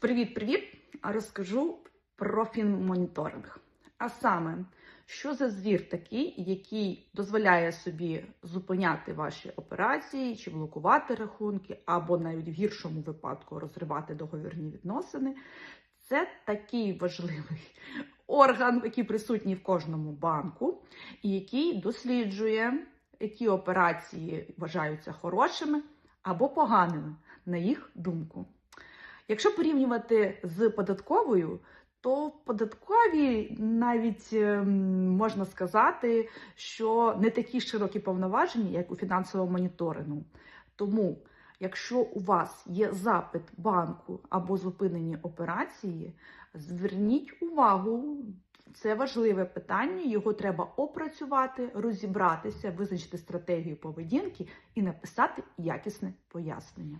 Привіт-привіт! Розкажу про фінмоніторинг. А саме, що за звір такий, який дозволяє собі зупиняти ваші операції чи блокувати рахунки, або навіть в гіршому випадку розривати договірні відносини. Це такий важливий орган, який присутній в кожному банку, і який досліджує, які операції вважаються хорошими або поганими, на їх думку. Якщо порівнювати з податковою, то в податковій навіть ем, можна сказати, що не такі широкі повноваження, як у фінансовому моніторингу. Тому, якщо у вас є запит банку або зупинені операції, зверніть увагу. Це важливе питання, його треба опрацювати, розібратися, визначити стратегію поведінки і написати якісне пояснення.